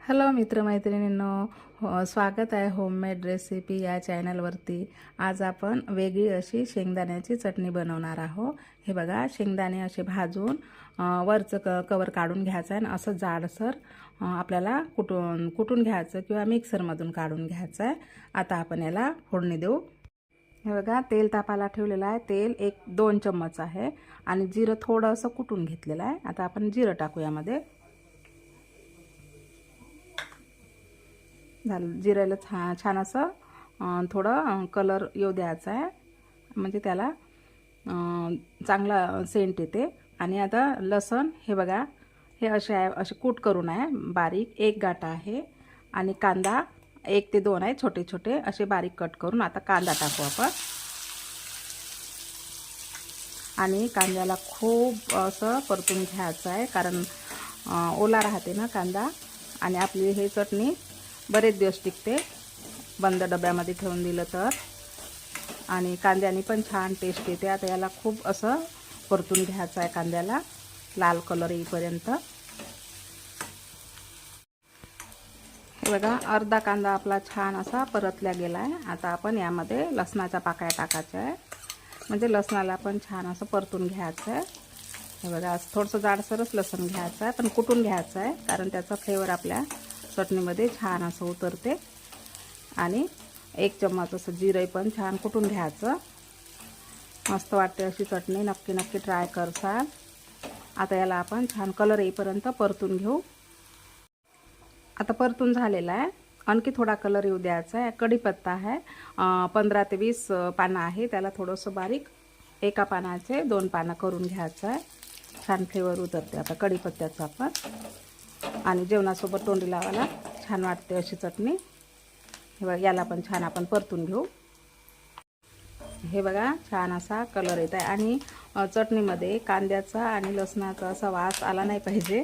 Hello मित्रमैत्रिणींनो. हो, स्वागत आहे होममेड रेसिपी या चॅनलवरती आज आपण वेगळी अशी शेंगदाण्याची चटणी बनवणार आहोत. हे बघा शेंगदाणे असे भाजून वरचं क कवर काढून घ्यायचं आहे आणि असं जाडसर आपल्याला कुटून कुटून घ्यायचं किंवा मिक्सरमधून काढून घ्यायचं आहे. आता आपण याला फोडणी देऊ. हे बघा तेल तापाला ठेवलेलं आहे. तेल एक दोन चम्मच आहे आणि जिरं थोडंसं कुटून घेतलेलं आहे. आता आपण जिरं टाकू यामध्ये. झालं. जिऱ्याला छा छान असं थोडं कलर येऊ द्यायचा आहे. म्हणजे त्याला चांगला सेंट येते. आणि आता लसण हे बघा हे असे आहे असे कूट करून आहे बारीक. एक गाठा आहे. आणि कांदा एक ते दोन आहे छोटे छोटे. असे बारीक कट करून आता कांदा टाकू आपण. आणि कांद्याला खूप असं परतून घ्यायचं आहे कारण ओला राहते ना कांदा. आणि आपली हे चटणी बरेच दिवस टिकते. बंद डब्यामध्ये ठेवून दिलं तर. आणि कांद्याने पण छान टेस्ट येते. आता याला खूप असं परतून घ्यायचं आहे कांद्याला. लाल कलर येईपर्यंत. बघा अर्धा कांदा आपला छान असा परतल्या गेला आहे आता आपण यामध्ये लसणाच्या पाकळ्या टाकायच्या आहे. म्हणजे लसणाला पण छान असं परतून घ्यायचं आहे. हे बघा थोडंसं जाडसरच लसण घ्यायचं आहे पण कुटून घ्यायचं आहे? कारण त्याचा फ्लेवर आपल्या चटणीमध्ये छान असं उतरते. आणि एक चम्मच असं जिरं पण छान कुटून घ्यायचं. मस्त वाटते अशी चटणी. नक्की नक्की ट्राय करसाल. आता याला आपण छान कलर येईपर्यंत परतून घेऊ. आता परतून झालेला आहे. आणखी थोडा कलर येऊ द्यायचा आहे. कढीपत्ता आहे. पंधरा ते वीस पानं आहे. त्याला थोडंसं बारीक एका पानाचे दोन पानं करून घ्यायचं आहे. छान फ्लेवर उतरते आता कढीपत्त्याचं आपण. आणि जेवणासोबत तोंडी लावायला छान वाटते अशी चटणी. हे बघा याला पण छान आपण परतून घेऊ. हे बघा छान असा कलर येत आहे. आणि चटणीमध्ये कांद्याचा आणि लसणाचा असा वास आला नाही पाहिजे.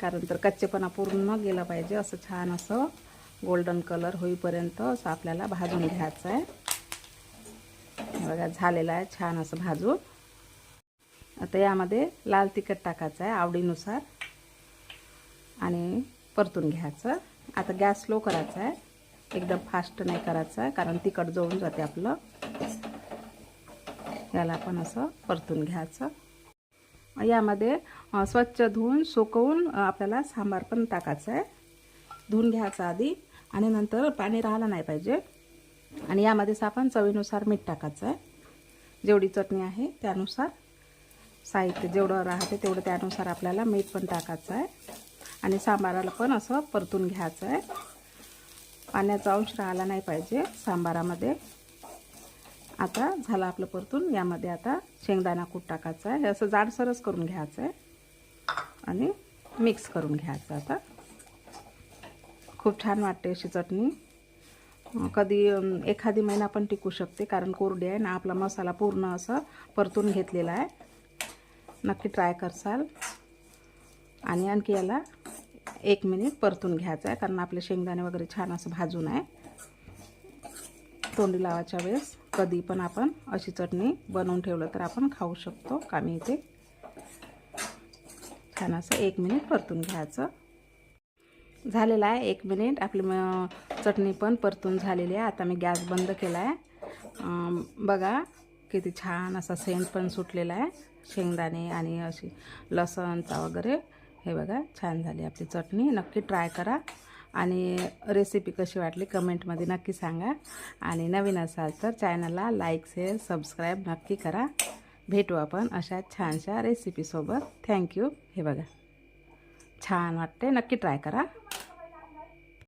कारण तर कच्चेपणा पूर्ण गेला पाहिजे. असं छान असं गोल्डन कलर होईपर्यंत असं आपल्याला भाजून घ्यायचं आहे. हे बघा झालेलं आहे छान असं भाजून. आता यामध्ये लाल तिखट टाकायचं आहे आवडीनुसार. आणि परतून घ्यायचं. आता गॅस स्लो करायचा आहे. एकदम फास्ट नाही करायचं आहे कारण तिखट जळून जाते आपलं. याला आपण असं परतून घ्यायचं. यामध्ये स्वच्छ धुवून सुकवून आपल्याला सांबार पण टाकायचं आहे. धुवून घ्यायचं आधी आणि नंतर पाणी राहायला नाही पाहिजे. आणि यामध्येच आपण चवीनुसार मीठ टाकायचं आहे. जेवढी चटणी आहे त्यानुसार साहित्य जेवढं राहते तेवढं त्यानुसार आपल्याला मीठ पण टाकायचं आहे. आणि सांबाराला पण असं परतून घ्यायचं आहे. पाण्याचा अंश राहिला नाही पाहिजे सांबारामध्ये. आता झालं आपलं परतून यामध्ये आता शेंगदाणा कूट टाकायचा आहे. हे असं जाडसरच करून घ्यायचं आहे. आणि मिक्स करून घ्यायचं आता. खूप छान वाटते अशी चटणी. कधी एखादी महिना पण टिकू शकते कारण कोरडी आहे ना आपला मसाला पूर्ण असं परतून घेतलेला आहे. नक्की ट्राय करसाल. आणि आणखी याला एक मिनिट परतून घ्यायचं आहे कारण आपले शेंगदाणे वगैरे छान असं भाजून आहे. तोंडी लावायच्या वेळेस कधी पण आपण अशी चटणी बनवून ठेवलं तर आपण खाऊ शकतो. कामी इथे छान असं एक मिनिट परतून घ्यायचं. झालेलं आहे एक मिनिट. आपली म चटणी पण परतून झालेली आहे. आता मी गॅस बंद केला आहे बघा किती छान असा सेंट पण सुटलेला आहे. शेंगदाणे आणि अशी लसणचा वगैरे हे बघा छान झाली आपली चटणी. नक्की ट्राय करा. आणि रेसिपी कशी वाटली कमेंटमध्ये नक्की सांगा. आणि नवीन असाल तर चॅनलला लाईक शेअर सबस्क्राईब नक्की करा. भेटू आपण अशा छानशा रेसिपीसोबत थँक्यू हे बघा छान वाटते नक्की ट्राय करा.